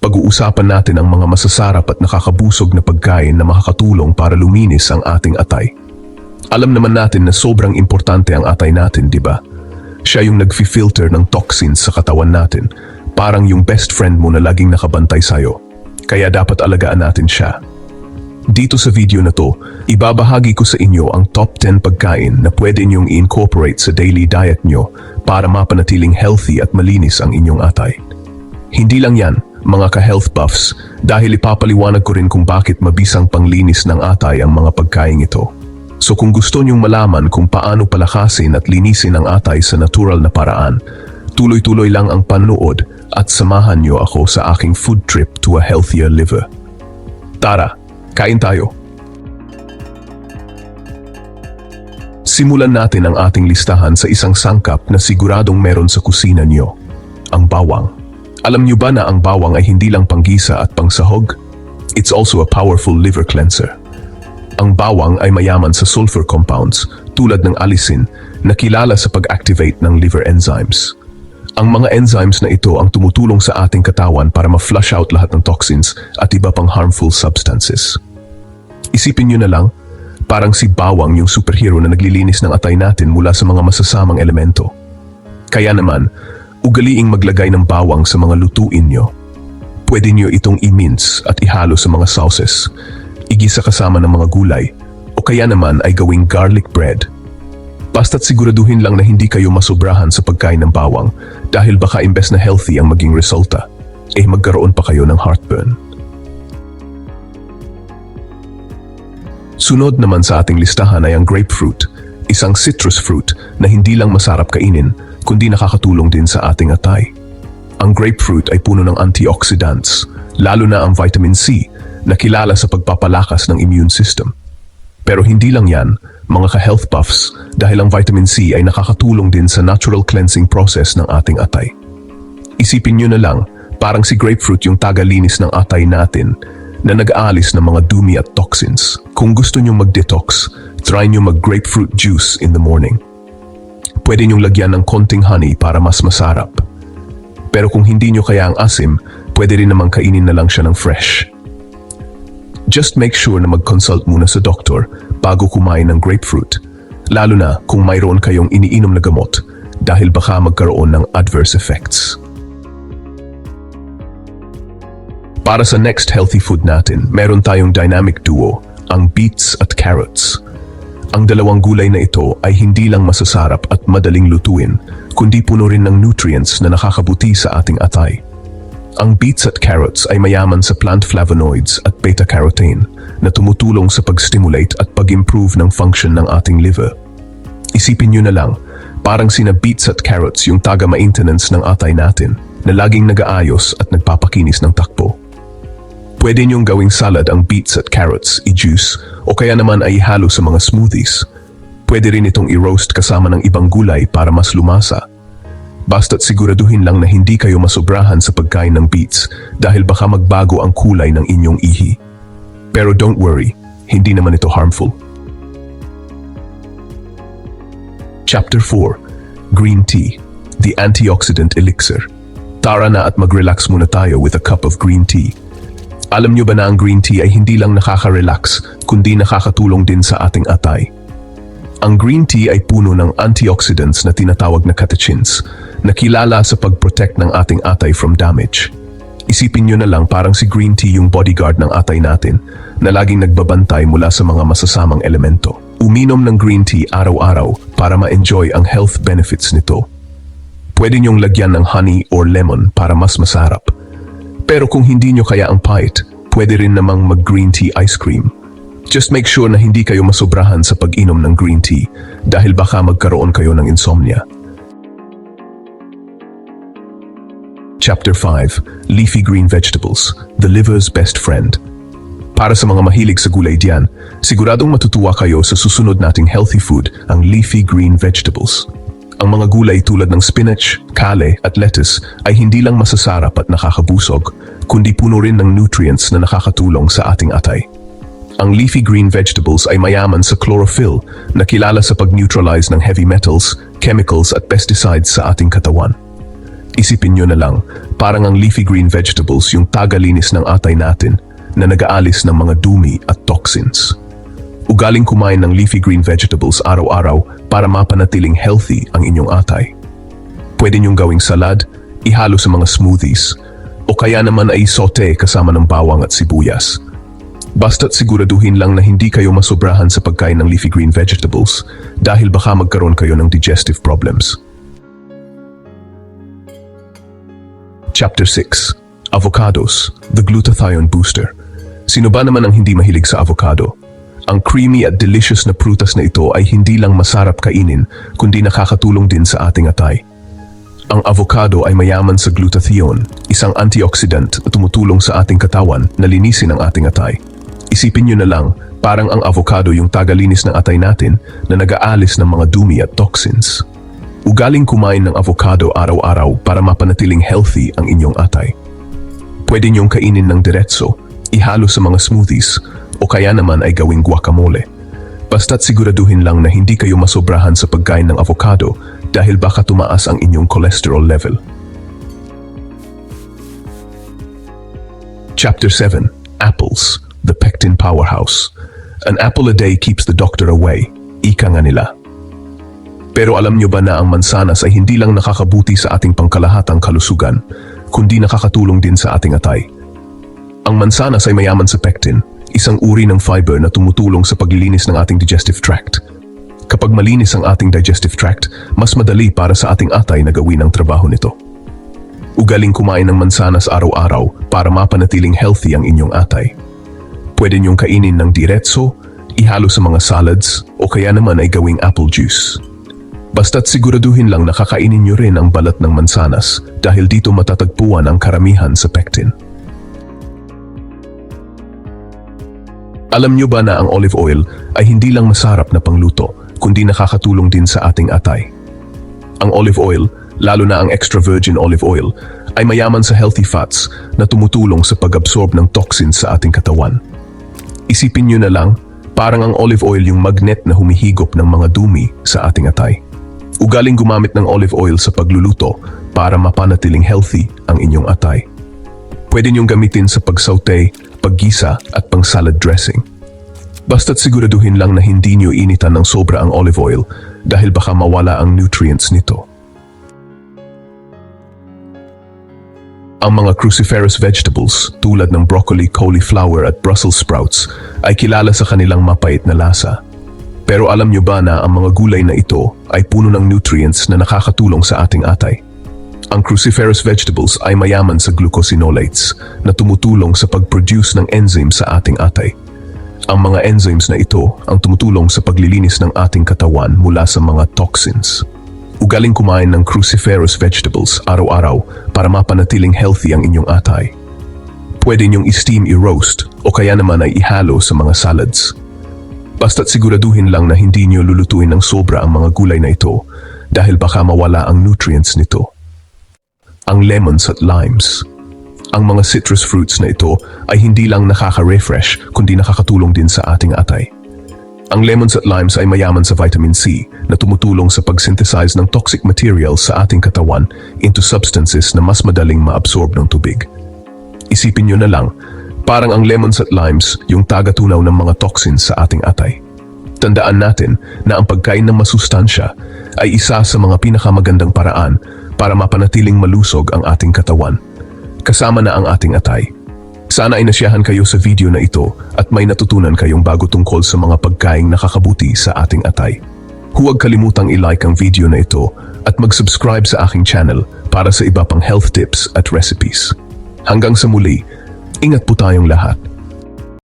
Pag-uusapan natin ang mga masasarap at nakakabusog na pagkain na makakatulong para luminis ang ating atay. Alam naman natin na sobrang importante ang atay natin, di ba? Siya yung nag-filter ng toxins sa katawan natin. Parang yung best friend mo na laging nakabantay sa'yo. Kaya dapat alagaan natin siya. Dito sa video na to, ibabahagi ko sa inyo ang top 10 pagkain na pwede niyong i-incorporate sa daily diet nyo para mapanatiling healthy at malinis ang inyong atay. Hindi lang yan, mga ka-health buffs, dahil ipapaliwanag ko rin kung bakit mabisang panglinis ng atay ang mga pagkain ito. So kung gusto niyong malaman kung paano palakasin at linisin ang atay sa natural na paraan, tuloy-tuloy lang ang panuod at samahan niyo ako sa aking food trip to a healthier liver. Tara, kain tayo! Simulan natin ang ating listahan sa isang sangkap na siguradong meron sa kusina niyo, ang bawang. Alam niyo ba na ang bawang ay hindi lang panggisa at pangsahog? It's also a powerful liver cleanser. Ang bawang ay mayaman sa sulfur compounds tulad ng allicin na kilala sa pag-activate ng liver enzymes. Ang mga enzymes na ito ang tumutulong sa ating katawan para ma-flush out lahat ng toxins at iba pang harmful substances. Isipin niyo na lang, parang si bawang yung superhero na naglilinis ng atay natin mula sa mga masasamang elemento. Kaya naman, ugaliing maglagay ng bawang sa mga lutuin nyo. Pwede nyo itong i-mince at ihalo sa mga sauces, igisa kasama ng mga gulay, o kaya naman ay gawing garlic bread. Basta't siguraduhin lang na hindi kayo masobrahan sa pagkain ng bawang dahil baka imbes na healthy ang maging resulta, eh magkaroon pa kayo ng heartburn. Sunod naman sa ating listahan ay ang grapefruit, isang citrus fruit na hindi lang masarap kainin, kundi nakakatulong din sa ating atay. Ang grapefruit ay puno ng antioxidants, lalo na ang vitamin C na kilala sa pagpapalakas ng immune system. Pero hindi lang yan, mga ka-health buffs, dahil ang vitamin C ay nakakatulong din sa natural cleansing process ng ating atay. Isipin nyo na lang, parang si grapefruit yung tagalinis ng atay natin na nag-aalis ng mga dumi at toxins. Kung gusto nyo mag-detox, try nyo mag-grapefruit juice in the morning. Pwede nyong lagyan ng konting honey para mas masarap. Pero kung hindi nyo kaya ang asim, pwede rin namang kainin na lang siya ng fresh. Just make sure na mag-consult muna sa doktor bago kumain ng grapefruit, lalo na kung mayroon kayong iniinom na gamot dahil baka magkaroon ng adverse effects. Para sa next healthy food natin, meron tayong dynamic duo, ang beets at carrots. Ang dalawang gulay na ito ay hindi lang masasarap at madaling lutuin, kundi puno rin ng nutrients na nakakabuti sa ating atay. Ang beets at carrots ay mayaman sa plant flavonoids at beta-carotene na tumutulong sa pag-stimulate at pag-improve ng function ng ating liver. Isipin nyo na lang, parang sina beets at carrots yung taga-maintenance ng atay natin na laging nag-aayos at nagpapakinis ng takbo. Pwede niyong gawing salad ang beets at carrots, i-juice, o kaya naman ay ihalo sa mga smoothies. Pwede rin itong i-roast kasama ng ibang gulay para mas lumasa. Basta't siguraduhin lang na hindi kayo masobrahan sa pagkain ng beets dahil baka magbago ang kulay ng inyong ihi. Pero don't worry, hindi naman ito harmful. Chapter 4 Green Tea The Antioxidant Elixir Tara na at mag-relax muna tayo with a cup of green tea. Alam nyo ba na ang green tea ay hindi lang nakaka-relax, kundi nakakatulong din sa ating atay? Ang green tea ay puno ng antioxidants na tinatawag na catechins, na kilala sa pag-protect ng ating atay from damage. Isipin nyo na lang parang si green tea yung bodyguard ng atay natin, na laging nagbabantay mula sa mga masasamang elemento. Uminom ng green tea araw-araw para ma-enjoy ang health benefits nito. Pwede nyong lagyan ng honey or lemon para mas masarap. Pero kung hindi nyo kaya ang pait, pwede rin namang mag-green tea ice cream. Just make sure na hindi kayo masobrahan sa pag-inom ng green tea dahil baka magkaroon kayo ng insomnia. Chapter 5 Leafy Green Vegetables The Liver's Best Friend Para sa mga mahilig sa gulay diyan, siguradong matutuwa kayo sa susunod nating healthy food, ang leafy green vegetables. Ang mga gulay tulad ng spinach, kale at lettuce ay hindi lang masasarap at nakakabusog, kundi puno rin ng nutrients na nakakatulong sa ating atay. Ang leafy green vegetables ay mayaman sa chlorophyll na kilala sa pag-neutralize ng heavy metals, chemicals at pesticides sa ating katawan. Isipin nyo na lang, parang ang leafy green vegetables yung tagalinis ng atay natin na nag-aalis ng mga dumi at toxins. Ugaling kumain ng leafy green vegetables araw-araw para mapanatiling healthy ang inyong atay. Pwede niyong gawing salad, ihalo sa mga smoothies, o kaya naman ay saute kasama ng bawang at sibuyas. Basta't siguraduhin lang na hindi kayo masobrahan sa pagkain ng leafy green vegetables dahil baka magkaroon kayo ng digestive problems. Chapter 6 Avocados, the glutathione booster. Sino ba naman ang hindi mahilig sa avocado? Ang creamy at delicious na prutas na ito ay hindi lang masarap kainin, kundi nakakatulong din sa ating atay. Ang avocado ay mayaman sa glutathione, isang antioxidant na tumutulong sa ating katawan na linisin ang ating atay. Isipin nyo na lang, parang ang avocado yung tagalinis ng atay natin na nag-aalis ng mga dumi at toxins. Ugaling kumain ng avocado araw-araw para mapanatiling healthy ang inyong atay. Pwede niyong kainin ng diretso, ihalo sa mga smoothies, o kaya naman ay gawing guacamole. Basta't siguraduhin lang na hindi kayo masobrahan sa pagkain ng avocado dahil baka tumaas ang inyong cholesterol level. Chapter 7 Apples, the pectin powerhouse. An apple a day keeps the doctor away. Ika nga nila. Pero alam nyo ba na ang mansanas ay hindi lang nakakabuti sa ating pangkalahatang kalusugan, kundi nakakatulong din sa ating atay. Ang mansanas ay mayaman sa pectin, isang uri ng fiber na tumutulong sa paglilinis ng ating digestive tract. Kapag malinis ang ating digestive tract, mas madali para sa ating atay na gawin ang trabaho nito. Ugaling kumain ng mansanas araw-araw para mapanatiling healthy ang inyong atay. Pwede niyong kainin ng diretso, ihalo sa mga salads, o kaya naman ay gawing apple juice. Basta't siguraduhin lang na kakainin nyo rin ang balat ng mansanas dahil dito matatagpuan ang karamihan sa pectin. Alam nyo ba na ang olive oil ay hindi lang masarap na pangluto, kundi nakakatulong din sa ating atay? Ang olive oil, lalo na ang extra virgin olive oil, ay mayaman sa healthy fats na tumutulong sa pag-absorb ng toxins sa ating katawan. Isipin nyo na lang, parang ang olive oil yung magnet na humihigop ng mga dumi sa ating atay. Ugaling gumamit ng olive oil sa pagluluto para mapanatiling healthy ang inyong atay. Pwede niyong gamitin sa pagsaute, paggisa at pang salad dressing. Basta't siguraduhin lang na hindi niyo initan ng sobra ang olive oil dahil baka mawala ang nutrients nito. Ang mga cruciferous vegetables tulad ng broccoli, cauliflower at Brussels sprouts ay kilala sa kanilang mapait na lasa. Pero alam nyo ba na ang mga gulay na ito ay puno ng nutrients na nakakatulong sa ating atay? Ang cruciferous vegetables ay mayaman sa glucosinolates na tumutulong sa pag-produce ng enzymes sa ating atay. Ang mga enzymes na ito ang tumutulong sa paglilinis ng ating katawan mula sa mga toxins. Ugaling kumain ng cruciferous vegetables araw-araw para mapanatiling healthy ang inyong atay. Pwede niyong i-steam i-roast o kaya naman ay ihalo sa mga salads. Basta't siguraduhin lang na hindi niyo lulutuin ng sobra ang mga gulay na ito dahil baka mawala ang nutrients nito. Ang lemons at limes. Ang mga citrus fruits na ito ay hindi lang nakaka-refresh kundi nakakatulong din sa ating atay. Ang lemons at limes ay mayaman sa vitamin C na tumutulong sa pag-synthesize ng toxic materials sa ating katawan into substances na mas madaling maabsorb ng tubig. Isipin nyo na lang, parang ang lemons at limes yung tagatunaw ng mga toxins sa ating atay. Tandaan natin na ang pagkain ng masustansya ay isa sa mga pinakamagandang paraan para mapanatiling malusog ang ating katawan. Kasama na ang ating atay. Sana ay nasyahan kayo sa video na ito at may natutunan kayong bago tungkol sa mga pagkaing nakakabuti sa ating atay. Huwag kalimutang i-like ang video na ito at mag-subscribe sa aking channel para sa iba pang health tips at recipes. Hanggang sa muli, ingat po tayong lahat.